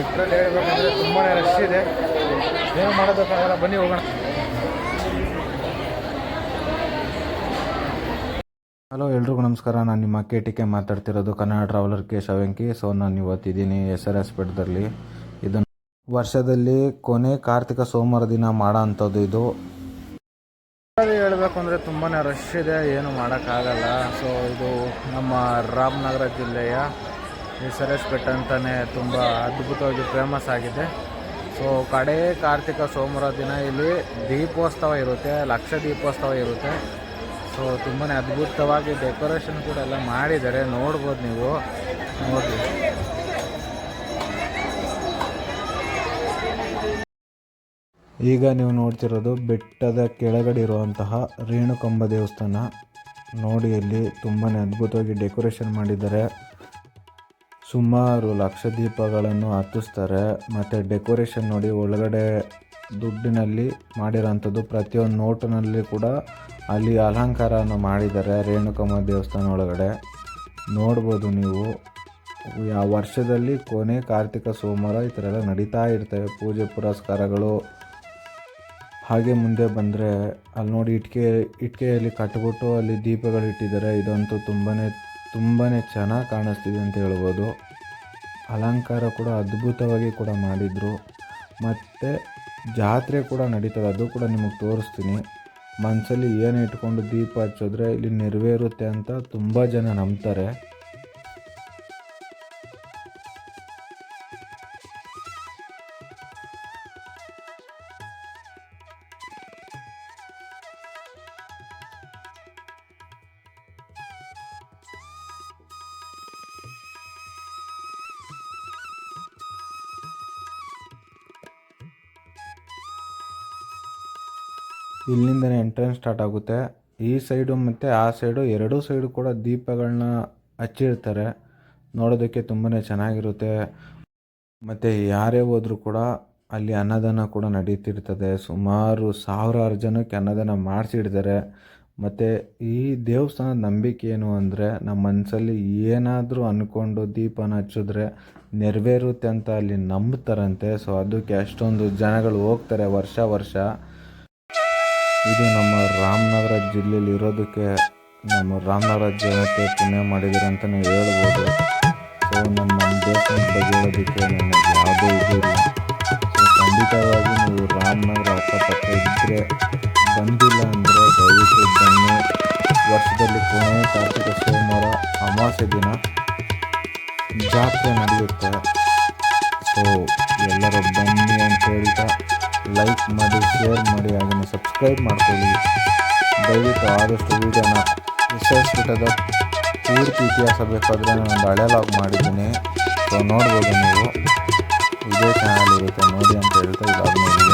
Literally ಹೇಳ್ಬೇಕಂದ್ರೆ ತುಂಬಾ rush ಇದೆ. ಏನು ಮಾಡೋದಕ್ಕಾಗಲ್ಲ ಬನ್ನಿ ಹೋಗೋಣ. ಹಲೋ ಎಲ್ರಿಗೂ ನಮಸ್ಕಾರ. ನಾನು ನಿಮ್ಮ ಕೆ ಟಿ ಕೆ ಮಾತಾಡ್ತಿರೋದು ಕನ್ನಡ ಟ್ರಾವೆಲರ್ ಕೆ ಶವೆಂಕಿ. ಸೊ ನಾನು ಇವತ್ತಿದ್ದೀನಿ ಎಸ್ ಆರ್ ಎಸ್ ಪೇಟದಲ್ಲಿ ಇದನ್ನು ವರ್ಷದಲ್ಲಿ ಕೊನೆ ಕಾರ್ತಿಕ ಸೋಮವಾರ ದಿನ ಮಾಡೋ ಅಂಥದ್ದು ಇದು. ಹೇಳಬೇಕು ಅಂದರೆ ತುಂಬಾ ರಶ್ ಇದೆ. ಏನು ಮಾಡೋಕ್ಕಾಗಲ್ಲ. ಸೊ ಇದು ನಮ್ಮ ರಾಮನಗರ ಜಿಲ್ಲೆಯ ಎಸ್ ಸರಸ್ ಬೆಟ್ಟ ಅಂತಲೇ ತುಂಬ ಅದ್ಭುತವಾಗಿ ಫೇಮಸ್ ಆಗಿದೆ. ಸೊ ಕಡೆ ಕಾರ್ತಿಕ ಸೋಮವಾರ ದಿನ ಇಲ್ಲಿ ದೀಪೋತ್ಸವ ಇರುತ್ತೆ, ಲಕ್ಷ ದೀಪೋತ್ಸವ ಇರುತ್ತೆ. ಸೊ ತುಂಬಾ ಅದ್ಭುತವಾಗಿ ಡೆಕೋರೇಷನ್ ಕೂಡ ಎಲ್ಲ ಮಾಡಿದ್ದಾರೆ, ನೋಡ್ಬೋದು ನೀವು. ನೋಡಿ ಈಗ ನೀವು ನೋಡ್ತಿರೋದು ಬೆಟ್ಟದ ಕೆಳಗಡೆ ಇರುವಂತಹ ರೇಣುಕಂಬ ದೇವಸ್ಥಾನ. ನೋಡಿ, ಇಲ್ಲಿ ತುಂಬಾ ಅದ್ಭುತವಾಗಿ ಡೆಕೋರೇಷನ್ ಮಾಡಿದ್ದಾರೆ. ಸುಮಾರು ಲಕ್ಷ ದೀಪಗಳನ್ನು ಹತ್ತಿಸ್ತಾರೆ. ಮತ್ತು ಡೆಕೋರೇಷನ್ ನೋಡಿ ಒಳಗಡೆ ದುಡ್ಡಿನಲ್ಲಿ ಮಾಡಿರೋಂಥದ್ದು ಪ್ರತಿಯೊಂದು ನೋಟಿನಲ್ಲಿ ಕೂಡ ಅಲ್ಲಿ ಅಲಂಕಾರವನ್ನು ಮಾಡಿದ್ದಾರೆ ರೇಣುಕಮ್ಮ ದೇವಸ್ಥಾನ ಒಳಗಡೆ. ನೋಡ್ಬೋದು ನೀವು. ಯಾವ ವರ್ಷದಲ್ಲಿ ಕೊನೆ ಕಾರ್ತಿಕ ಸೋಮವಾರ ಈ ಥರ ಎಲ್ಲ ನಡೀತಾ ಇರ್ತವೆ ಪೂಜೆ ಪುರಸ್ಕಾರಗಳು. ಹಾಗೆ ಮುಂದೆ ಬಂದರೆ ಅಲ್ಲಿ ನೋಡಿ ಇಟ್ಕೆ, ಇಟ್ಕೆಯಲ್ಲಿ ಕಟ್ಬಿಟ್ಟು ಅಲ್ಲಿ ದೀಪಗಳು ಇಟ್ಟಿದ್ದಾರೆ. ಇದಂತೂ ತುಂಬಾ ತುಂಬಾ ಚೆನ್ನಾಗಿ ಕಾಣಿಸ್ತಿದೆ ಅಂತ ಹೇಳ್ಬೋದು. ಅಲಂಕಾರ ಕೂಡ ಅದ್ಭುತವಾಗಿ ಕೂಡ ಮಾಡಿದರು. ಮತ್ತು ಜಾತ್ರೆ ಕೂಡ ನಡೀತದೆ, ಅದು ಕೂಡ ನಿಮಗೆ ತೋರಿಸ್ತೀನಿ. ಮನಸ್ಸಲ್ಲಿ ಏನು ಇಟ್ಕೊಂಡು ದೀಪ ಹಚ್ಚಿದ್ರೆ ಇಲ್ಲಿ ನೆರವೇರುತ್ತೆ ಅಂತ ತುಂಬ ಜನ ನಂಬ್ತಾರೆ. ಇಲ್ಲಿಂದನೇ ಎಂಟ್ರೆನ್ಸ್ ಸ್ಟಾರ್ಟ್ ಆಗುತ್ತೆ. ಈ ಸೈಡು ಮತ್ತು ಆ ಸೈಡು ಎರಡೂ ಸೈಡು ಕೂಡ ದೀಪಗಳನ್ನ ಹಚ್ಚಿರ್ತಾರೆ. ನೋಡೋದಕ್ಕೆ ತುಂಬಾ ಚೆನ್ನಾಗಿರುತ್ತೆ. ಮತ್ತು ಯಾರೇ ಹೋದರೂ ಕೂಡ ಅಲ್ಲಿ ಅನ್ನದಾನ ಕೂಡ ನಡೀತಿರ್ತದೆ. ಸುಮಾರು ಸಾವಿರಾರು ಜನಕ್ಕೆ ಅನ್ನದಾನ ಮಾಡಿಸಿಡ್ತಾರೆ ಮತ್ತು ಈ ದೇವಸ್ಥಾನದ ನಂಬಿಕೆ ಏನು ಅಂದರೆ ನಮ್ಮ ಮನಸ್ಸಲ್ಲಿ ಏನಾದರೂ ಅಂದ್ಕೊಂಡು ದೀಪನ ಹಚ್ಚಿದ್ರೆ ನೆರವೇರುತ್ತೆ ಅಂತ ಅಲ್ಲಿ ನಂಬ್ತಾರಂತೆ. ಸೊ ಅದಕ್ಕೆ ಅಷ್ಟೊಂದು ಜನಗಳು ಹೋಗ್ತಾರೆ ವರ್ಷ ವರ್ಷ. ಇದು ನಮ್ಮ ರಾಮನಗರ ಜಿಲ್ಲೆಯಲ್ಲಿ ಇರೋದಕ್ಕೆ ನಮ್ಮ ರಾಮನಗರ ಜನತೆ ಪುಣ್ಯ ಅಂತ ಅಂತಲೇ ಹೇಳ್ಬೋದು. ಸೊ ನಮ್ಮ ನಮ್ಮ ದೇಶದ ಬಗ್ಗೆ ಹೇಳೋದಕ್ಕೆ ನನಗೆ ಯಾವುದೇ ಇದು ಇಲ್ಲ. ಸೊ ಖಂಡಿತವಾಗಿ ನೀವು ರಾಮನಗರ ಅಕ್ಕಪಕ್ಕ ಇದ್ದರೆ ಬಂದಿಲ್ಲ ಅಂದರೆ ದಯವಿಟ್ಟು ಬನ್ನಿ. ವರ್ಷದಲ್ಲಿ ಕೊನೆಯ ಕಾರ್ತಿಕ ಸೋಮವಾರ ಅಮಾವಾಸ್ಯೆ ದಿನ ಜಾತ್ರೆ ನಡೆಯುತ್ತೆ. ಸೊ ಎಲ್ಲರೂ ಬನ್ನಿ ಅಂತ ಹೇಳ್ತಾ ಲೈಕ್ ಮಾಡಿ, ಶೇರ್ ಮಾಡಿ ಅದನ್ನು ಸಬ್ಸ್ಕ್ರೈಬ್ ಮಾಡ್ಕೊಳ್ಳಿ. ದಯವಿಟ್ಟು ಆದಷ್ಟು ವೀಡಿಯೋನ ವಿಶ್ಲೇಷಿಸಿದ ಪೂರ್ತಿ ಇತಿಹಾಸ ಬೇಕಾದರೆ ನಾನು ಒಂದು ಹಳೆ ಲಾಗ್ ಮಾಡಿದ್ದೀನಿ. ಸೊ ನೋಡ್ಬೋದು ನೀವು. ಇದೇ ಚಾನಲ್ ಇರುತ್ತೆ, ನೋಡಿ ಅಂತ ಹೇಳ್ತಾ ಇದಾದ್ಮೇಲೆ.